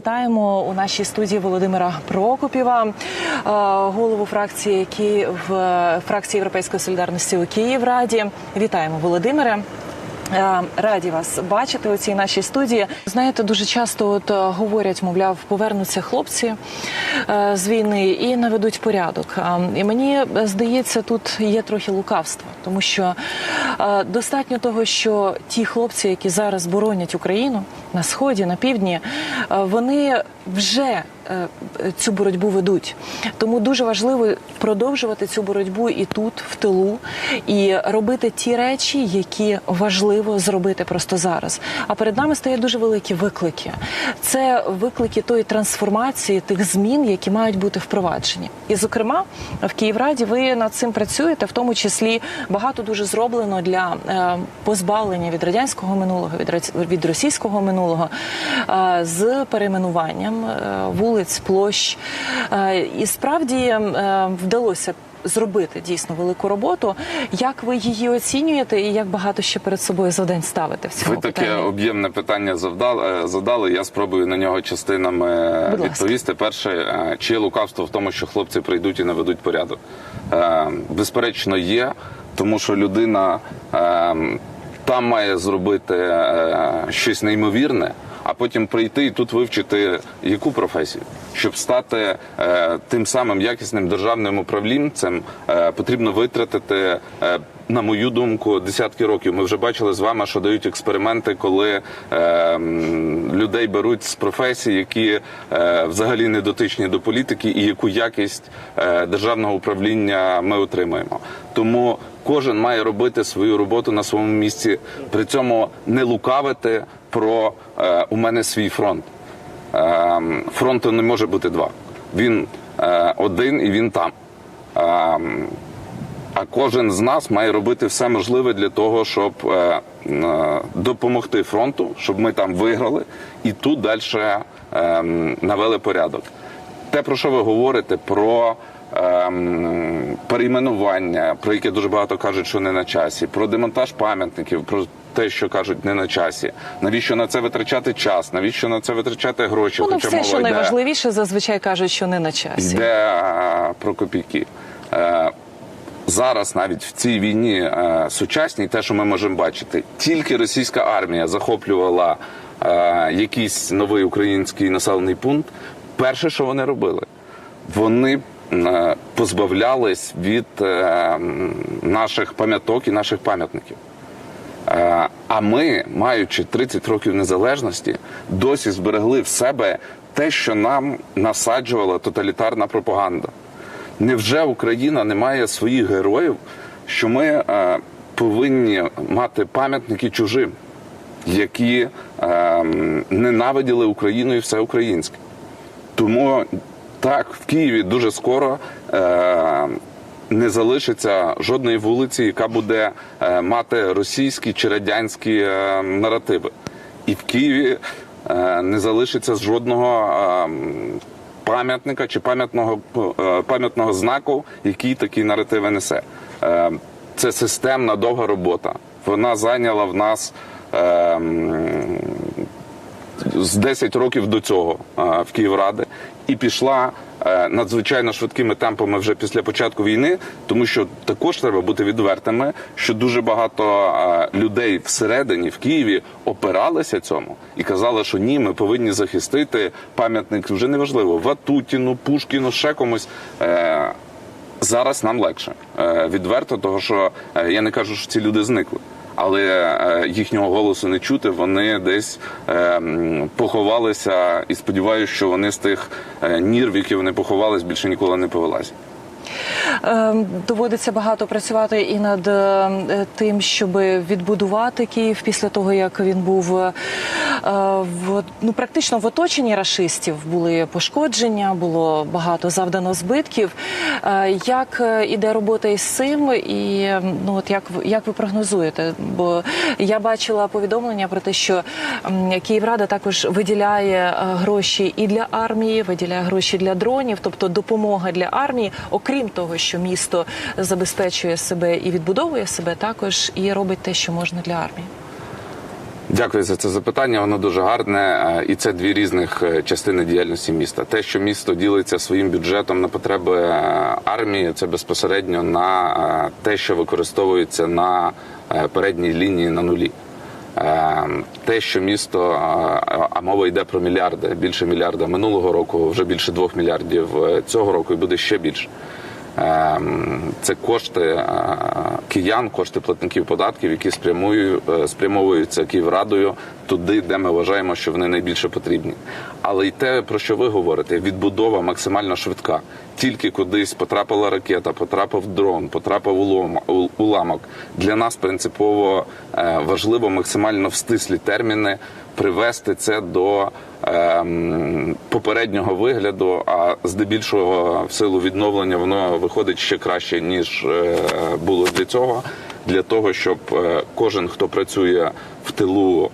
Вітаємо у нашій студії Володимира Прокопєва, е, голову фракції, Київ фракції Європейської солідарності у Київраді. Вітаємо, Володимире. Е, Раді вас бачити у цій нашій студії. Знаєте, дуже часто от е, говорять, мовляв, повернуться хлопці е, з війни і наведуть порядок. І мені здається, тут є трохи лукавства, тому що достатньо того, що ті хлопці, які зараз боронять Україну на сході, на півдні, вони вже цю боротьбу ведуть. Тому дуже важливо продовжувати цю боротьбу і тут, в тилу, і робити ті речі, які важливо зробити просто зараз. А перед нами стоять дуже великі виклики. Це виклики тої трансформації, тих змін, які мають бути впроваджені. І, зокрема, в Київраді ви над цим працюєте, в тому числі багато дуже зроблено для е, позбавлення від радянського минулого, від російського минулого е, з перейменуванням е, вулиць, площ. Е, І справді е, вдалося. Зробити дійсно велику роботу. Як ви її оцінюєте, і як багато ще перед собою завдань ставите в цьому Ви таке об'ємне питання завдали, задали. Я спробую на нього частинами Будь ласка. відповісти. Перше, е, чи є лукавство в тому, що хлопці прийдуть і наведуть порядок? Е, Безперечно, є, тому що людина е, там має зробити е, щось неймовірне. А потім прийти і тут вивчити яку професію, щоб стати е, тим самим якісним державним управлінцем, е, потрібно витратити, е, на мою думку, десятки років. Ми вже бачили з вами, що дають експерименти, коли е, людей беруть з професій, які е, взагалі не дотичні до політики, і яку якість е, державного управління ми отримаємо. Тому кожен має робити свою роботу на своєму місці, при цьому не лукавити про е, у мене свій фронт. Е, фронту не може бути два. Він е, один і він там. Е, а кожен з нас має робити все можливе для того, щоб е, е, допомогти фронту, щоб ми там виграли і тут далі е, навели порядок. Те, про що ви говорите, про ем, перейменування, про яке дуже багато кажуть, що не на часі, про демонтаж пам'ятників, про те, що кажуть, не на часі. Навіщо на це витрачати час? Навіщо на це витрачати гроші? Ну, Хоча все, мова що йде- найважливіше, зазвичай кажуть, що не на часі. йде е, про копійки. Е, Зараз навіть в цій війні е, сучасній, те, що ми можемо бачити, тільки російська армія захоплювала якийсь новий український населений пункт. Перше, що вони робили, вони позбавлялись від е, наших пам'яток і наших пам'ятників. Е, А ми, маючи 30 років незалежності, досі зберегли в себе те, що нам насаджувала тоталітарна пропаганда. Невже Україна не має своїх героїв, що ми е, повинні мати пам'ятники чужим, які е, ненавиділи Україну і все українське? Тому так, в Києві дуже скоро е, не залишиться жодної вулиці, яка буде е, мати російські чи радянські е, наративи. І в Києві е, не залишиться жодного е, пам'ятника чи пам'ятного е, пам'ятного знаку, який такі наративи несе. Е, це системна довга робота. Вона зайняла в нас. е, з 10 років до цього в Київради і пішла е, надзвичайно швидкими темпами вже після початку війни, тому що також треба бути відвертими, що дуже багато е, людей всередині в Києві опиралися цьому і казали, що ні, ми повинні захистити пам'ятник вже неважливо Ватутіну, Пушкіну, ще комусь. Е, Зараз нам легше відверто, того що я не кажу, що ці люди зникли. Але е, їхнього голосу не чути. Вони десь е, поховалися, і сподіваюся, що вони з тих нірв, нір, в які вони поховались, більше ніколи не повилазять. Е, Доводиться багато працювати і над е, тим, щоб відбудувати Київ після того, як він був е, в ну практично в оточенні рашистів. Були пошкодження, було багато завдано збитків. Е, Як е, іде робота із цим, і е, ну от як як ви прогнозуєте? Бо я бачила повідомлення про те, що Київрада також виділяє е, гроші і для армії, виділяє гроші для дронів, тобто допомога для армії, окрім того, що місто забезпечує себе і відбудовує себе, також і робить те, що можна для армії. Дякую за це запитання. Воно дуже гарне, е, і це дві різних е, частини діяльності міста. Те, що місто ділиться своїм бюджетом на потреби е, армії, це безпосередньо на те, що використовується на передній лінії на нулі. Те, що місто, а мова йде про мільярди, більше мільярда минулого року, вже більше двох мільярдів цього року, і буде ще більше. Ем, Це кошти е, киян, кошти платників податків, які е, спрямовуються Київрадою туди, де ми вважаємо, що вони найбільше потрібні. Але й те, про що ви говорите, відбудова максимально швидка. Тільки кудись потрапила ракета, потрапив дрон, потрапив уламок. Для нас принципово е, важливо максимально в стислі терміни привести це до попереднього вигляду, а здебільшого в силу відновлення воно виходить ще краще ніж е, було для цього. Для того щоб е, кожен, хто працює в тилу ем,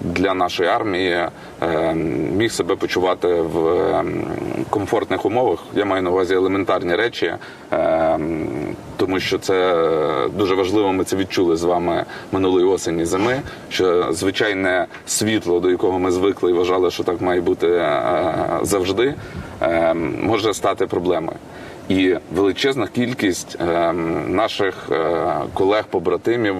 для нашої армії, ем, міг себе почувати в комфортних умовах. Я маю на увазі елементарні речі, ем, тому що це е, дуже важливо. Ми це відчули з вами минулої осені зими. Що звичайне світло, до якого ми звикли і вважали, що так має бути е, завжди, може стати проблемою. І величезна кількість наших е, колег-побратимів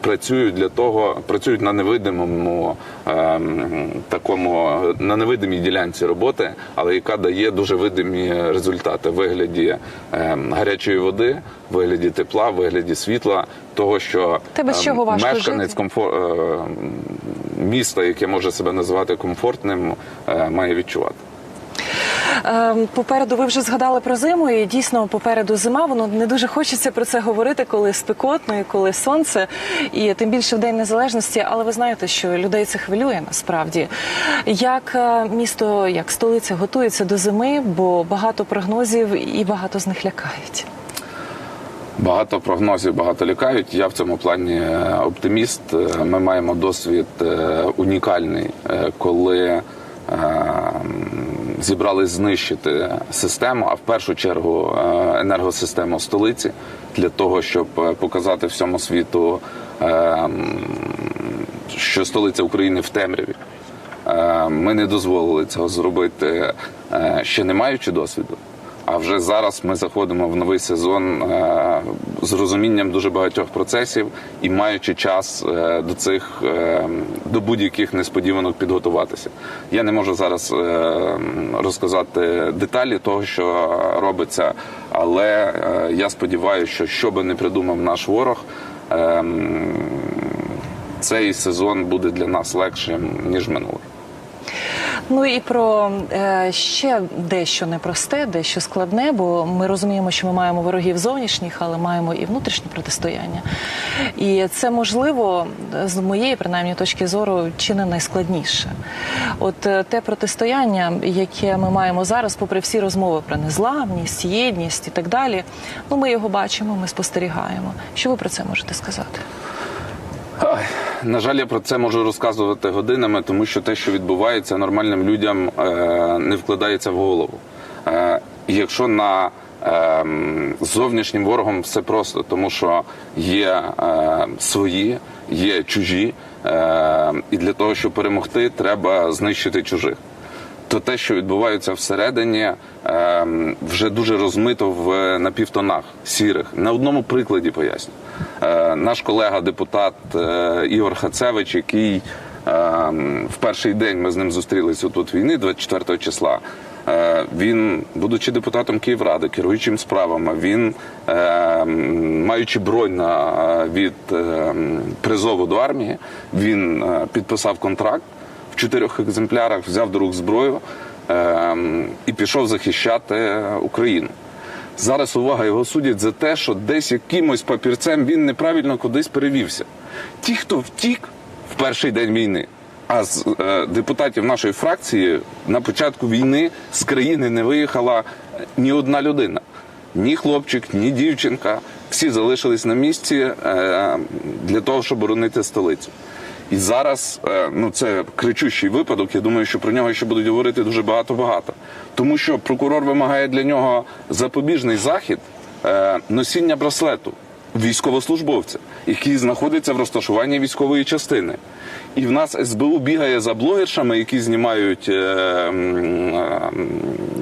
працюють для того, працюють на невидимому ем, такому на невидимій ділянці роботи, але яка дає дуже видимі результати в вигляді ем, гарячої води, в вигляді тепла, в вигляді світла, того, що Та без ем, чого важко мешканець жити. комфор... е, міста, яке може себе називати комфортним, е, має відчувати. Ем, Попереду ви вже згадали про зиму, і дійсно попереду зима. Воно не дуже хочеться про це говорити, коли спекотно і коли сонце, і тим більше в день незалежності. Але ви знаєте, що людей це хвилює насправді. Як е, місто, як столиця готується до зими, бо багато прогнозів і багато з них лякають. Багато прогнозів, багато лякають. Я в цьому плані е, оптиміст. Е, Ми маємо досвід унікальний, коли зібрались знищити систему, а в першу чергу е, енергосистему столиці для того, щоб е, показати всьому світу, е, що столиця України в темряві. Ми не дозволили цього зробити ще не маючи досвіду. А вже зараз ми заходимо в новий сезон е, з розумінням дуже багатьох процесів і маючи час е, до цих е, до будь-яких несподіванок підготуватися. Я не можу зараз розказати деталі того, що робиться, але я сподіваюся, що що би не придумав наш ворог. е, Цей сезон буде для нас легшим ніж минулий. Ну і про е, ще дещо непросте, дещо складне, бо ми розуміємо, що ми маємо ворогів зовнішніх, але маємо і внутрішні протистояння. І це можливо з моєї принаймні точки зору чи не найскладніше. От е, те протистояння, яке ми маємо зараз, попри всі розмови про незламність, єдність і так далі. Ну ми його бачимо, ми спостерігаємо. Що ви про це можете сказати? Ай, На жаль, я про це можу розказувати годинами, тому що те, що відбувається нормальним людям, е, не вкладається в голову. Е, якщо на е, з зовнішнім ворогом все просто, тому що є е, свої, є чужі, і для того, щоб перемогти, треба знищити чужих то те, що відбувається всередині, ем, вже дуже розмито в напівтонах сірих. На одному прикладі поясню. Е, Наш колега, депутат е, Ігор Хацевич, який ем, в перший день ми з ним зустрілися тут війни, 24 числа. е, Він, будучи депутатом Київради, керуючим справами, він, ем, маючи бронь на, від призову до армії, він підписав контракт в чотирьох екземплярах взяв до рук зброю ем, і пішов захищати Україну. Зараз увага його судять за те, що десь якимось папірцем він неправильно кудись перевівся. Ті, хто втік в перший день війни, а з е, депутатів нашої фракції на початку війни з країни не виїхала ні одна людина. Ні хлопчик, ні дівчинка. Всі залишились на місці е, для того, щоб боронити столицю. І зараз е, ну це кричущий випадок. Я думаю, що про нього ще будуть говорити дуже багато-багато. Тому що прокурор вимагає для нього запобіжний захід е, носіння браслету військовослужбовця, який знаходиться в розташуванні військової частини. І в нас СБУ бігає за блогершами, які знімають е, е,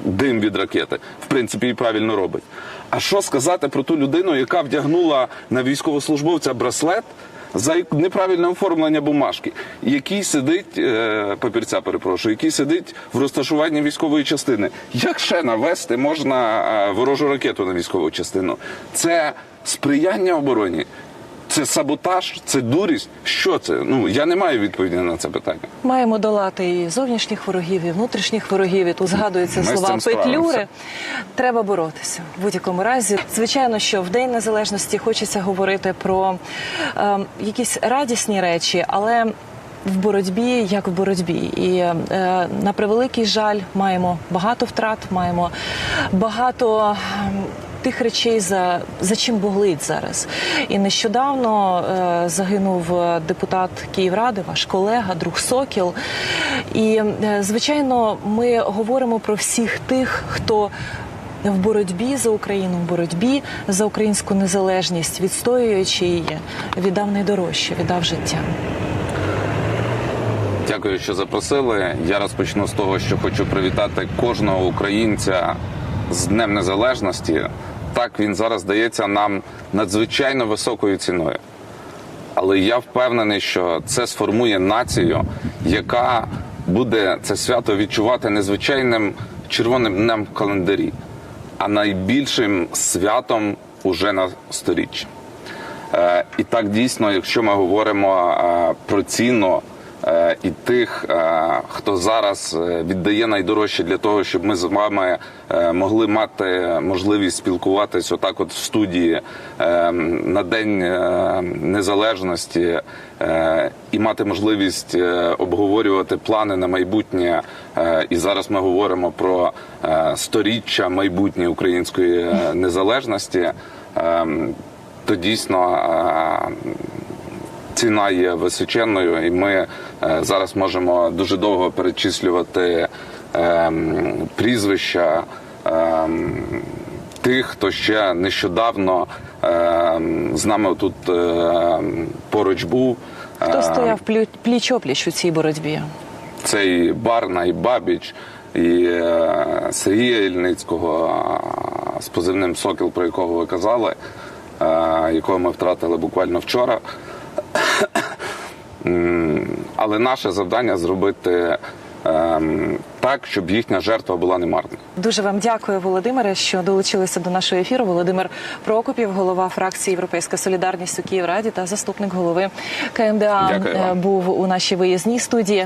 дим від ракети. В принципі, і правильно робить. А що сказати про ту людину, яка вдягнула на військовослужбовця браслет? За неправильне оформлення бумажки, який сидить е, папірця, перепрошую, який сидить в розташуванні військової частини. Як ще навести можна е, ворожу ракету на військову частину? Це сприяння обороні, це саботаж, це дурість. Що це? Ну я не маю відповіді на це питання. Маємо долати і зовнішніх ворогів, і внутрішніх ворогів. І тут згадуються Ми слова петлюри. Треба боротися в будь-якому разі. Звичайно, що в День Незалежності хочеться говорити про е, якісь радісні речі, але. В боротьбі, як в боротьбі, і е, на превеликий жаль, маємо багато втрат, маємо багато ем, тих речей, за, за чим боглить зараз. І нещодавно е, загинув е, депутат Київради, ваш колега, друг Сокіл. І е, звичайно, ми говоримо про всіх тих, хто. В боротьбі за Україну, в боротьбі за українську незалежність, відстоюючи її, віддав найдорожче, віддав життя. Дякую, що запросили. Я розпочну з того, що хочу привітати кожного українця з Днем Незалежності. Так він зараз дається нам надзвичайно високою ціною. Але я впевнений, що це сформує націю, яка буде це свято відчувати незвичайним червоним днем в календарі, а найбільшим святом уже на сторіччя. Е, І так дійсно, якщо ми говоримо е, про ціну і тих, е, хто зараз е, віддає найдорожче для того, щоб ми з вами е, могли мати можливість спілкуватись отак, от в студії на День Незалежності і мати можливість обговорювати плани на майбутнє. І зараз ми говоримо про сторіччя майбутньої української незалежності. Ем, то дійсно ціна є височенною, і ми е, зараз можемо дуже довго перечислювати ем, прізвища ем, тих, хто ще нещодавно ем, з нами тут ем, поруч був. Хто Е, стояв пліч-опліч у цій боротьбі? це і Барна, і Бабіч, і е, Сергія Ільницького е, з позивним Сокіл, про якого ви казали, е, якого ми втратили буквально вчора. Але наше завдання зробити ем, так, щоб їхня жертва була немарна. Дуже вам дякую, Володимире, що долучилися до нашого ефіру. Володимир Прокопів, голова фракції Європейська Солідарність у Київраді та заступник голови КМДА е, був у нашій виїзній студії.